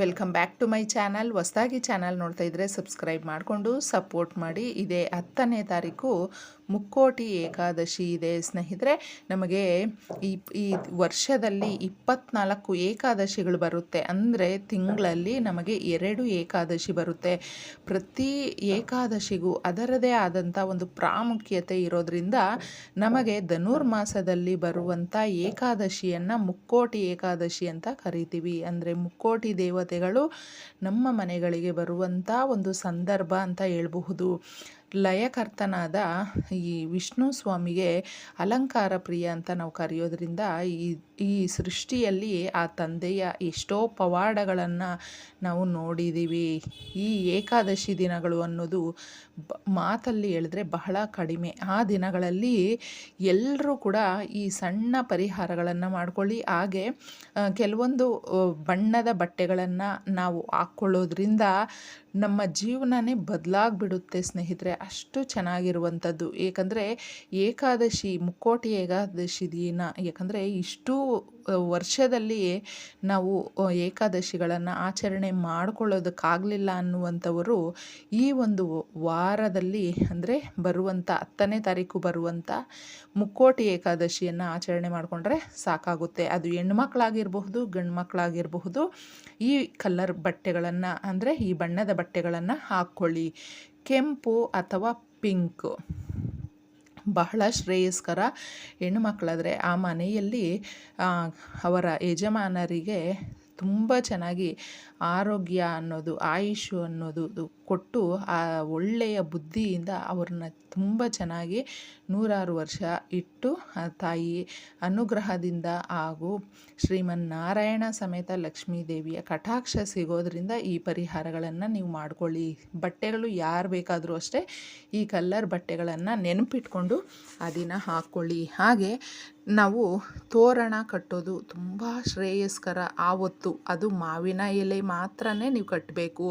Welcome back to my channel. ಹೊಸದಾಗಿ channel ನೋಡ್ತಾ ಇದ್ದರೆ ಸಬ್ಸ್ಕ್ರೈಬ್ ಮಾಡಿಕೊಂಡು ಸಪೋರ್ಟ್ ಮಾಡಿ. ಇದೇ ಹತ್ತನೇ ತಾರೀಕು ಮುಕ್ಕೋಟಿ ಏಕಾದಶಿ ಇದೆ ಸ್ನೇಹಿತರೆ. ನಮಗೆ ಈ ಈ ವರ್ಷದಲ್ಲಿ ಇಪ್ಪತ್ನಾಲ್ಕು ಏಕಾದಶಿಗಳು ಬರುತ್ತೆ. ಅಂದರೆ ತಿಂಗಳಲ್ಲಿ ನಮಗೆ ಎರಡು ಏಕಾದಶಿ ಬರುತ್ತೆ. ಪ್ರತಿ ಏಕಾದಶಿಗೂ ಅದರದೇ ಆದಂಥ ಒಂದು ಪ್ರಾಮುಖ್ಯತೆ ಇರೋದ್ರಿಂದ ನಮಗೆ ಧನುರ್ಮಾಸದಲ್ಲಿ ಬರುವಂಥ ಏಕಾದಶಿಯನ್ನು ಮುಕ್ಕೋಟಿ ಏಕಾದಶಿ ಅಂತ ಕರಿತೀವಿ. ಅಂದರೆ ಮುಕ್ಕೋಟಿ ದೇವತೆಗಳು ನಮ್ಮ ಮನೆಗಳಿಗೆ ಬರುವಂಥ ಒಂದು ಸಂದರ್ಭ ಅಂತ ಹೇಳ್ಬಹುದು. ಲಯಕರ್ತನಾದ ಈ ವಿಷ್ಣು ಸ್ವಾಮಿಗೆ ಅಲಂಕಾರ ಪ್ರಿಯ ಅಂತ ನಾವು ಕರೆಯೋದ್ರಿಂದ ಈ ಈ ಸೃಷ್ಟಿಯಲ್ಲಿ ಆ ತಂದೆಯ ಎಷ್ಟೋ ಪವಾಡಗಳನ್ನು ನಾವು ನೋಡಿದ್ದೀವಿ ಈ ಏಕಾದಶಿ ದಿನಗಳು ಅನ್ನೋದು ಬ, ಮಾತಲ್ಲಿ ಹೇಳಿದ್ರೆ ಬಹಳ ಕಡಿಮೆ. ಆ ದಿನಗಳಲ್ಲಿ ಎಲ್ಲರೂ ಕೂಡ ಈ ಸಣ್ಣ ಪರಿಹಾರಗಳನ್ನು ಮಾಡ್ಕೊಳ್ಳಿ. ಹಾಗೆ ಕೆಲವೊಂದು ಬಣ್ಣದ ಬಟ್ಟೆಗಳನ್ನು ನಾವು ಹಾಕ್ಕೊಳ್ಳೋದ್ರಿಂದ ನಮ್ಮ ಜೀವನನೇ ಬದಲಾಗ್ಬಿಡುತ್ತೆ ಸ್ನೇಹಿತರೆ. ಅಷ್ಟು ಚೆನ್ನಾಗಿರುವಂಥದ್ದು. ಏಕೆಂದರೆ ಏಕಾದಶಿ, ಮುಕ್ಕೋಟಿ ಏಕಾದಶಿ ದಿನ. ಯಾಕಂದರೆ ಇಷ್ಟು ವರ್ಷದಲ್ಲಿ ನಾವು ಏಕಾದಶಿಗಳನ್ನು ಆಚರಣೆ ಮಾಡ್ಕೊಳ್ಳೋದಕ್ಕಾಗಲಿಲ್ಲ ಅನ್ನುವಂಥವರು ಈ ಒಂದು ವಾರದಲ್ಲಿ, ಅಂದರೆ ಬರುವಂಥ ಹತ್ತನೇ ತಾರೀಕು ಬರುವಂಥ ಮುಕ್ಕೋಟಿ ಏಕಾದಶಿಯನ್ನು ಆಚರಣೆ ಮಾಡಿಕೊಂಡ್ರೆ ಸಾಕಾಗುತ್ತೆ. ಅದು ಹೆಣ್ಮಕ್ಳಾಗಿರಬಹುದು ಗಂಡು ಮಕ್ಕಳಾಗಿರಬಹುದು ಈ ಕಲ್ಲರ್ ಬಟ್ಟೆಗಳನ್ನು, ಅಂದರೆ ಈ ಬಣ್ಣದ ಬಟ್ಟೆಗಳನ್ನು ಹಾಕ್ಕೊಳ್ಳಿ. ಕೆಂಪು ಅಥವಾ ಪಿಂಕ್. ಬಹಳ ಶ್ರೇಯಸ್ಕರ ಹೆಣ್ಣು ಮಕ್ಕಳಾದರೆ ಆ ಮನೆಯಲ್ಲಿ ಅವರ ಯಜಮಾನರಿಗೆ ತುಂಬ ಚೆನ್ನಾಗಿ ಆರೋಗ್ಯ ಅನ್ನೋದು ಆಯುಷು ಅನ್ನೋದು ಕೊಟ್ಟು ಆ ಒಳ್ಳೆಯ ಬುದ್ಧಿಯಿಂದ ಅವ್ರನ್ನ ತುಂಬ ಚೆನ್ನಾಗಿ ನೂರಾರು ವರ್ಷ ಇಟ್ಟು ಆ ತಾಯಿ ಅನುಗ್ರಹದಿಂದ ಹಾಗೂ ಶ್ರೀಮನ್ನಾರಾಯಣ ಸಮೇತ ಲಕ್ಷ್ಮೀ ದೇವಿಯ ಕಟಾಕ್ಷ ಸಿಗೋದ್ರಿಂದ ಈ ಪರಿಹಾರಗಳನ್ನು ನೀವು ಮಾಡ್ಕೊಳ್ಳಿ. ಬಟ್ಟೆಗಳು ಯಾರು ಬೇಕಾದರೂ ಅಷ್ಟೇ ಈ ಕಲ್ಲರ್ ಬಟ್ಟೆಗಳನ್ನು ನೆನಪಿಟ್ಕೊಂಡು ಆ ಹಾಕ್ಕೊಳ್ಳಿ. ಹಾಗೆ ನಾವು ತೋರಣ ಕಟ್ಟೋದು ತುಂಬ ಶ್ರೇಯಸ್ಕರ ಆವತ್ತು ಅದು ಮಾವಿನ ಎಲೆ ಮಾತ್ರನೇ ನೀವು ಕಟ್ಟಬೇಕು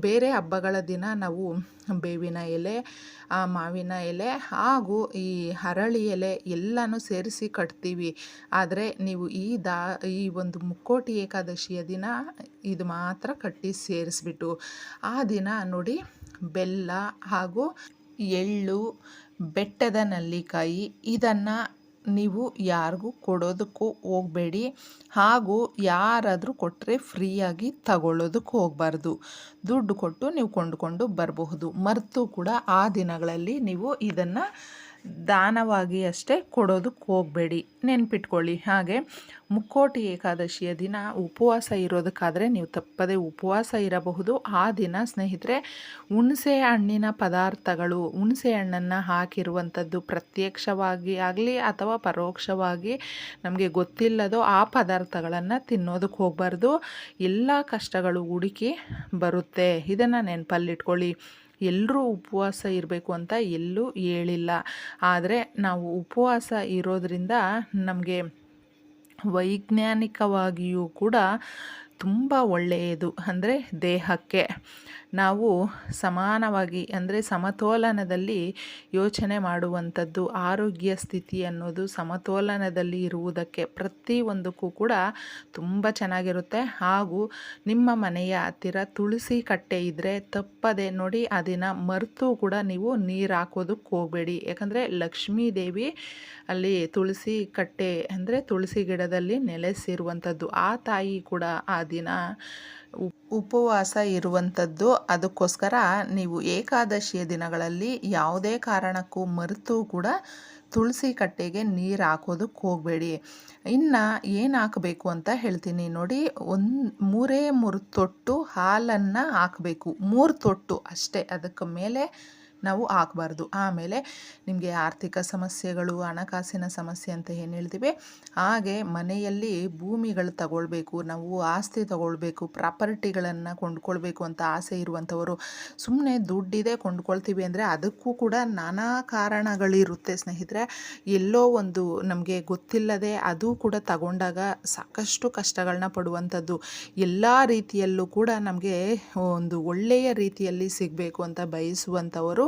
ಬೇರೆ ಹಬ್ಬಗಳ ದಿನ ನಾವು ಬೇವಿನ ಎಲೆ ಮಾವಿನ ಎಲೆ ಹಾಗೂ ಈ ಹರಳಿ ಎಲೆ ಎಲ್ಲನೂ ಸೇರಿಸಿ ಕಟ್ತೀವಿ. ಆದರೆ ನೀವು ಈ ದಾ, ಈ ಒಂದು ಮುಕ್ಕೋಟಿ ಏಕಾದಶಿಯ ದಿನ ಇದು ಮಾತ್ರ ಕಟ್ಟಿ ಸೇರಿಸ್ಬಿಟ್ಟು, ಆ ದಿನ ನೋಡಿ ಬೆಲ್ಲ ಹಾಗೂ ಎಳ್ಳು, ಬೆಟ್ಟದ ನಲ್ಲಿಕಾಯಿ ಇದನ್ನು ನೀವು ಯಾರಿಗೂ ಕೊಡೋದಕ್ಕೂ ಹೋಗಬೇಡಿ. ಹಾಗೂ ಯಾರಾದರೂ ಕೊಟ್ಟರೆ ಫ್ರೀಯಾಗಿ ತಗೊಳ್ಳೋದಕ್ಕೆ ಹೋಗಬಾರ್ದು. ದುಡ್ಡು ಕೊಟ್ಟು ನೀವು ಕೊಂಡುಕೊಂಡು ಬರಬಹುದು. ಮರೆತು ಕೂಡ ಆ ದಿನಗಳಲ್ಲಿ ನೀವು ಇದನ್ನು ದಾನವಾಗಿ ಅಷ್ಟೇ ಕೊಡೋದಕ್ಕೆ ಹೋಗಬೇಡಿ. ನೆನ್ಪಿಟ್ಕೊಳ್ಳಿ. ಹಾಗೆ ಮುಕ್ಕೋಟಿ ಏಕಾದಶಿಯ ದಿನ ಉಪವಾಸ ಇರೋದಕ್ಕಾದರೆ ನೀವು ತಪ್ಪದೇ ಉಪವಾಸ ಇರಬಹುದು. ಆ ದಿನ ಸ್ನೇಹಿತರೆ, ಹುಣಸೆ ಹಣ್ಣಿನ ಪದಾರ್ಥಗಳು, ಹುಣಸೆ ಹಣ್ಣನ್ನು ಹಾಕಿರುವಂಥದ್ದು ಪ್ರತ್ಯಕ್ಷವಾಗಿ ಆಗಲಿ ಅಥವಾ ಪರೋಕ್ಷವಾಗಿ ನಮಗೆ ಗೊತ್ತಿಲ್ಲದೋ ಆ ಪದಾರ್ಥಗಳನ್ನು ತಿನ್ನೋದಕ್ಕೆ ಹೋಗಬಾರ್ದು. ಎಲ್ಲ ಕಷ್ಟಗಳು ಹುಡುಕಿ ಬರುತ್ತೆ. ಇದನ್ನು ನೆನಪಲ್ಲಿಟ್ಕೊಳ್ಳಿ. ಎಲ್ಲರೂ ಉಪವಾಸ ಇರಬೇಕು ಅಂತ ಎಲ್ಲೂ ಹೇಳಿಲ್ಲ. ಆದರೆ ನಾವು ಉಪವಾಸ ಇರೋದರಿಂದ ನಮಗೆ ವೈಜ್ಞಾನಿಕವಾಗಿಯೂ ಕೂಡ ತುಂಬ ಒಳ್ಳೆಯದು. ಅಂದರೆ ದೇಹಕ್ಕೆ. ನಾವು ಸಮಾನವಾಗಿ ಅಂದರೆ ಸಮತೋಲನದಲ್ಲಿ ಯೋಚನೆ ಮಾಡುವಂಥದ್ದು, ಆರೋಗ್ಯ ಸ್ಥಿತಿ ಅನ್ನೋದು ಸಮತೋಲನದಲ್ಲಿ ಇರುವುದಕ್ಕೆ ಪ್ರತಿಯೊಂದಕ್ಕೂ ಕೂಡ ತುಂಬ ಚೆನ್ನಾಗಿರುತ್ತೆ. ಹಾಗೂ ನಿಮ್ಮ ಮನೆಯ ಹತ್ತಿರ ತುಳಸಿ ಕಟ್ಟೆ ಇದ್ದರೆ ತಪ್ಪದೆ ನೋಡಿ ಅದನ್ನು ಮರೆತು ಕೂಡ ನೀವು ನೀರು ಹಾಕೋದಕ್ಕೆ ಹೋಗಬೇಡಿ. ಯಾಕಂದರೆ ಲಕ್ಷ್ಮೀ ದೇವಿ ಅಲ್ಲಿ ತುಳಸಿ ಕಟ್ಟೆ ಅಂದರೆ ತುಳಸಿ ಗಿಡದಲ್ಲಿ ನೆಲೆಸಿರುವಂಥದ್ದು. ಆ ತಾಯಿ ಕೂಡ ಆ ದಿನ ಉಪವಾಸ ಇರುವಂಥದ್ದು, ಅದಕ್ಕೋಸ್ಕರ ನೀವು ಏಕಾದಶಿಯ ದಿನಗಳಲ್ಲಿ ಯಾವುದೇ ಕಾರಣಕ್ಕೂ ಮರೆತು ಕೂಡ ತುಳಸಿ ಕಟ್ಟೆಗೆ ನೀರು ಹಾಕೋದಕ್ಕೆ ಹೋಗಬೇಡಿ. ಇನ್ನು ಏನು ಹಾಕಬೇಕು ಅಂತ ಹೇಳ್ತೀನಿ ನೋಡಿ. ಒಂದು, ಮೂರೇ ಮೂರು ತೊಟ್ಟು ಹಾಲನ್ನು ಹಾಕಬೇಕು. ಮೂರು ತೊಟ್ಟು ಅಷ್ಟೇ. ಅದಕ್ಕೆ ಮೇಲೆ ನಾವು ಆಗಬಾರ್ದು ಆಮೇಲೆ ನಿಮಗೆ ಆರ್ಥಿಕ ಸಮಸ್ಯೆಗಳು, ಹಣಕಾಸಿನ ಸಮಸ್ಯೆ ಅಂತ ಏನು ಹೇಳ್ತೀವಿ? ಹಾಗೆ ಮನೆಯಲ್ಲಿ ಭೂಮಿಗಳು ತಗೊಳ್ಬೇಕು, ನಾವು ಆಸ್ತಿ ತಗೊಳ್ಬೇಕು, ಪ್ರಾಪರ್ಟಿಗಳನ್ನು ಕೊಂಡ್ಕೊಳ್ಬೇಕು ಅಂತ ಆಸೆ ಇರುವಂಥವರು ಸುಮ್ಮನೆ ದುಡ್ಡಿದೆ ಕೊಂಡ್ಕೊಳ್ತೀವಿ ಅಂದರೆ ಅದಕ್ಕೂ ಕೂಡ ನಾನಾ ಕಾರಣಗಳಿರುತ್ತೆ ಸ್ನೇಹಿತರೆ. ಎಲ್ಲೋ ಒಂದು ನಮಗೆ ಗೊತ್ತಿಲ್ಲದೆ ಅದು ಕೂಡ ತಗೊಂಡಾಗ ಸಾಕಷ್ಟು ಕಷ್ಟಗಳನ್ನ ಪಡುವಂಥದ್ದು. ಎಲ್ಲ ರೀತಿಯಲ್ಲೂ ಕೂಡ ನಮಗೆ ಒಂದು ಒಳ್ಳೆಯ ರೀತಿಯಲ್ಲಿ ಸಿಗಬೇಕು ಅಂತ ಬಯಸುವಂಥವರು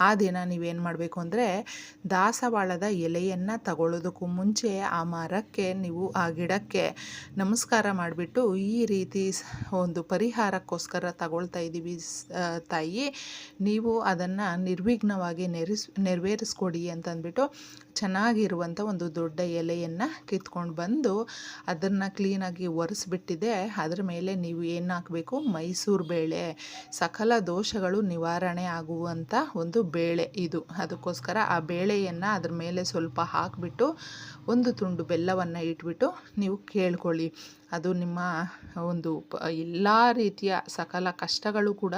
ಆ ದಿನ ನೀವೇನು ಮಾಡಬೇಕು ಅಂದರೆ ದಾಸವಾಳದ ಎಲೆಯನ್ನು ತಗೊಳ್ಳೋದಕ್ಕೂ ಮುಂಚೆ ಆ ಮರಕ್ಕೆ ನೀವು ಆ ಗಿಡಕ್ಕೆ ನಮಸ್ಕಾರ ಮಾಡಿಬಿಟ್ಟು ಈ ರೀತಿ ಒಂದು ಪರಿಹಾರಕ್ಕೋಸ್ಕರ ತಗೊಳ್ತಾ ಇದ್ದೀವಿ ತಾಯಿ. ನೀವು ಅದನ್ನು ನಿರ್ವಿಘ್ನವಾಗಿ ನೆರೆಸ್, ನೆರವೇರಿಸ್ಕೊಡಿ ಅಂತಂದ್ಬಿಟ್ಟು ಚೆನ್ನಾಗಿರುವಂಥ ಒಂದು ದೊಡ್ಡ ಎಲೆಯನ್ನು ಕಿತ್ಕೊಂಡು ಬಂದು ಅದನ್ನು ಕ್ಲೀನಾಗಿ ಒರೆಸ್ಬಿಟ್ಟಿದೆ. ಅದರ ಮೇಲೆ ನೀವು ಏನು ಹಾಕಬೇಕು? ಮೈಸೂರು ಬೇಳೆ. ಸಕಲ ದೋಷಗಳು ನಿವಾರಣೆ ಆಗುವಂಥ ಒಂದು ಬೇಳೆ ಇದು. ಅದಕ್ಕೋಸ್ಕರ ಆ ಬೇಳೆಯನ್ನು ಅದ್ರ ಮೇಲೆ ಸ್ವಲ್ಪ ಹಾಕಿಬಿಟ್ಟು ಒಂದು ತುಂಡು ಬೆಲ್ಲವನ್ನು ಇಟ್ಬಿಟ್ಟು ನೀವು ಕೇಳ್ಕೊಳ್ಳಿ. ಅದು ನಿಮ್ಮ ಒಂದು ಎಲ್ಲ ರೀತಿಯ ಸಕಲ ಕಷ್ಟಗಳು ಕೂಡ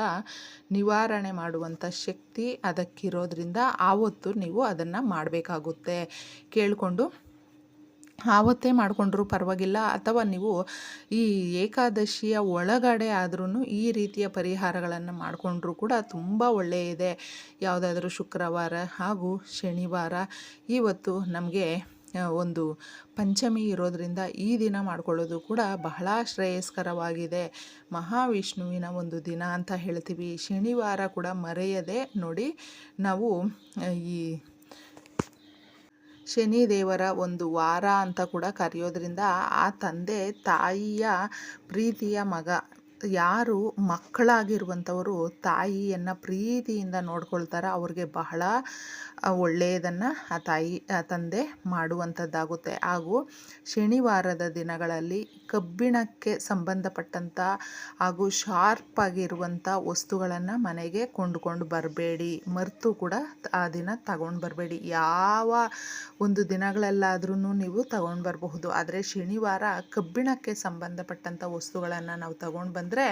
ನಿವಾರಣೆ ಮಾಡುವಂಥ ಶಕ್ತಿ ಅದಕ್ಕಿರೋದ್ರಿಂದ ಆವತ್ತು ನೀವು ಅದನ್ನು ಮಾಡಬೇಕಾಗುತ್ತೆ. ಕೇಳಿಕೊಂಡು ಆವತ್ತೇ ಮಾಡಿಕೊಂಡ್ರೂ ಪರವಾಗಿಲ್ಲ. ಅಥವಾ ನೀವು ಈ ಏಕಾದಶಿಯ ಒಳಗಡೆ ಆದ್ರೂ ಈ ರೀತಿಯ ಪರಿಹಾರಗಳನ್ನು ಮಾಡಿಕೊಂಡ್ರೂ ಕೂಡ ತುಂಬ ಒಳ್ಳೆಯದೆ. ಯಾವುದಾದ್ರೂ ಶುಕ್ರವಾರ ಹಾಗೂ ಶನಿವಾರ ಇವತ್ತು ನಮಗೆ ಒಂದು ಪಂಚಮಿ ಇರೋದರಿಂದ ಈ ದಿನ ಮಾಡ್ಕೊಳ್ಳೋದು ಕೂಡ ಬಹಳ ಶ್ರೇಯಸ್ಕರವಾಗಿದೆ. ಮಹಾವಿಷ್ಣುವಿನ ಒಂದು ದಿನ ಅಂತ ಹೇಳ್ತೀವಿ. ಶನಿವಾರ ಕೂಡ ಮರೆಯದೆ ನೋಡಿ ನಾವು ಈ ಶನಿದೇವರ ಒಂದು ವಾರ ಅಂತ ಕೂಡ ಕರೆಯೋದ್ರಿಂದ ಆ ತಂದೆ ತಾಯಿಯ ಪ್ರೀತಿಯ ಮಗ. ಯಾರು ಮಕ್ಕಳಾಗಿರುವಂಥವರು ತಾಯಿಯನ್ನು ಪ್ರೀತಿಯಿಂದ ನೋಡ್ಕೊಳ್ತಾರೆ, ಅವ್ರಿಗೆ ಬಹಳ ಒಳ್ಳೆಯದನ್ನು ಆ ತಾಯಿ, ಆ ತಂದೆ ಮಾಡುವಂಥದ್ದಾಗುತ್ತೆ. ಹಾಗೂ ಶನಿವಾರದ ದಿನಗಳಲ್ಲಿ ಕಬ್ಬಿಣಕ್ಕೆ ಸಂಬಂಧಪಟ್ಟಂಥ ಹಾಗೂ ಶಾರ್ಪ್ ಆಗಿರುವಂಥ ವಸ್ತುಗಳನ್ನು ಮನೆಗೆ ಕೊಂಡುಕೊಂಡು ಬರಬೇಡಿ. ಮರೆತು ಕೂಡ ಆ ದಿನ ತಗೊಂಡು ಬರಬೇಡಿ. ಯಾವ ಒಂದು ದಿನಗಳಲ್ಲಾದ್ರೂ ನೀವು ತಗೊಂಡು ಬರಬಹುದು. ಆದರೆ ಶನಿವಾರ ಕಬ್ಬಿಣಕ್ಕೆ ಸಂಬಂಧಪಟ್ಟಂಥ ವಸ್ತುಗಳನ್ನು ನಾವು ತಗೊಂಡು ಬಂದರೆ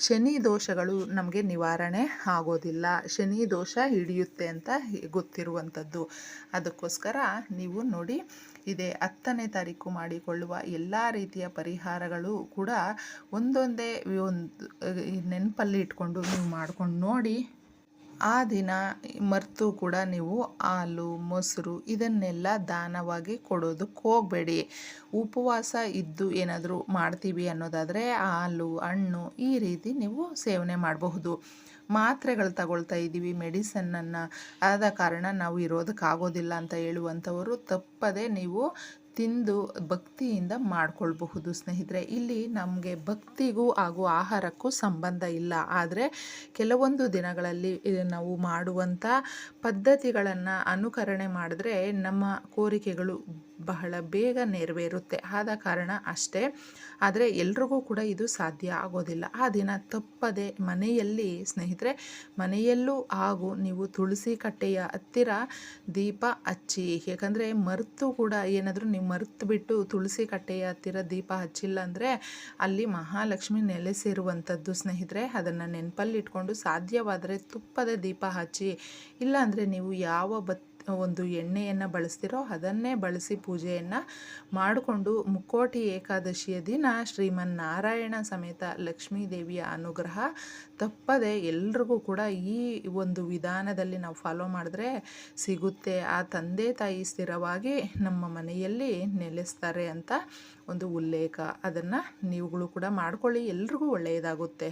ಶನಿ ದೋಷಗಳು ನಮಗೆ ನಿವಾರಣೆ ಆಗೋದಿಲ್ಲ. ಶನಿ ದೋಷ ಹಿಡಿಯುತ್ತೆ ಅಂತ ಗೊತ್ತಿರುವಂಥದ್ದು ಅದಕ್ಕೋಸ್ಕರ ನೀವು ನೋಡಿ, ಇದೇ ಹತ್ತನೇ ತಾರೀಕು ಮಾಡಿಕೊಳ್ಳುವ ಎಲ್ಲ ರೀತಿಯ ಪರಿಹಾರಗಳು ಕೂಡ ಒಂದೊಂದೇ ಒಂದು ನೆನಪಲ್ಲಿ ಇಟ್ಕೊಂಡು ನೀವು ಮಾಡ್ಕೊಂಡು ನೋಡಿ. ಆ ದಿನ ಮರೆತು ಕೂಡ ನೀವು ಹಾಲು, ಮೊಸರು ಇದನ್ನೆಲ್ಲ ದಾನವಾಗಿ ಕೊಡೋದಕ್ಕೆ ಹೋಗಬೇಡಿ. ಉಪವಾಸ ಇದ್ದು ಏನಾದರೂ ಮಾಡ್ತೀವಿ ಅನ್ನೋದಾದರೆ ಹಾಲು, ಹಣ್ಣು ಈ ರೀತಿ ನೀವು ಸೇವನೆ ಮಾಡಬಹುದು. ಮಾತ್ರೆಗಳು ತಗೊಳ್ತಾ ಇದ್ದೀವಿ ಮೆಡಿಸನ್ನನ್ನು ಆದ ಕಾರಣ ನಾವು ಇರೋದಕ್ಕಾಗೋದಿಲ್ಲ ಅಂತ ಹೇಳುವಂಥವರು ತಪ್ಪದೆ ನೀವು ತಿಂದು ಭಕ್ತಿಯಿಂದ ಮಾಡ್ಕೊಳ್ಬಹುದು. ಸ್ನೇಹಿತರೆ, ಇಲ್ಲಿ ನಮಗೆ ಭಕ್ತಿಗೂ ಹಾಗೂ ಆಹಾರಕ್ಕೂ ಸಂಬಂಧ ಇಲ್ಲ. ಆದರೆ ಕೆಲವೊಂದು ದಿನಗಳಲ್ಲಿ ನಾವು ಮಾಡುವಂಥ ಪದ್ಧತಿಗಳನ್ನು ಅನುಕರಣೆ ಮಾಡಿದ್ರೆ ನಮ್ಮ ಕೋರಿಕೆಗಳು ಬಹಳ ಬೇಗ ನೆರವೇರುತ್ತೆ. ಆದ ಕಾರಣ ಅಷ್ಟೇ. ಆದರೆ ಎಲ್ರಿಗೂ ಕೂಡ ಇದು ಸಾಧ್ಯ ಆಗೋದಿಲ್ಲ. ಆ ದಿನ ತಪ್ಪದೆ ಮನೆಯಲ್ಲಿ ಸ್ನೇಹಿತರೆ, ಮನೆಯಲ್ಲೂ ಹಾಗೂ ನೀವು ತುಳಸಿ ಕಟ್ಟೆಯ ಹತ್ತಿರ ದೀಪ ಹಚ್ಚಿ. ಏಕೆಂದರೆ ಮರೆತು ಕೂಡ ಏನಾದರೂ ನೀವು ಮರೆತು ಬಿಟ್ಟು ತುಳಸಿ ಕಟ್ಟೆಯ ಹತ್ತಿರ ದೀಪ ಹಚ್ಚಿಲ್ಲ ಅಂದರೆ ಅಲ್ಲಿ ಮಹಾಲಕ್ಷ್ಮಿ ನೆಲೆಸಿರುವಂಥದ್ದು ಸ್ನೇಹಿತರೆ. ಅದನ್ನು ನೆನಪಲ್ಲಿ ಇಟ್ಕೊಂಡು ಸಾಧ್ಯವಾದರೆ ತುಪ್ಪದ ದೀಪ ಹಚ್ಚಿ. ಇಲ್ಲಾಂದರೆ ನೀವು ಯಾವ ಬತ್ ಒಂದು ಎಣ್ಣೆಯನ್ನು ಬಳಸ್ತಿರೋ ಅದನ್ನೇ ಬಳಸಿ ಪೂಜೆಯನ್ನು ಮಾಡಿಕೊಂಡು ಮುಕ್ಕೋಟಿ ಏಕಾದಶಿಯ ದಿನ ಶ್ರೀಮನ್ನಾರಾಯಣ ಸಮೇತ ಲಕ್ಷ್ಮೀ ದೇವಿಯ ಅನುಗ್ರಹ ತಪ್ಪದೆ ಎಲ್ರಿಗೂ ಕೂಡ ಈ ಒಂದು ವಿಧಾನದಲ್ಲಿ ನಾವು ಫಾಲೋ ಮಾಡಿದ್ರೆ ಸಿಗುತ್ತೆ. ಆ ತಂದೆ ತಾಯಿ ಸ್ಥಿರವಾಗಿ ನಮ್ಮ ಮನೆಯಲ್ಲಿ ನೆಲೆಸ್ತಾರೆ ಅಂತ ಒಂದು ಉಲ್ಲೇಖ. ಅದನ್ನು ನೀವುಗಳು ಕೂಡ ಮಾಡ್ಕೊಳ್ಳಿ. ಎಲ್ರಿಗೂ ಒಳ್ಳೆಯದಾಗುತ್ತೆ.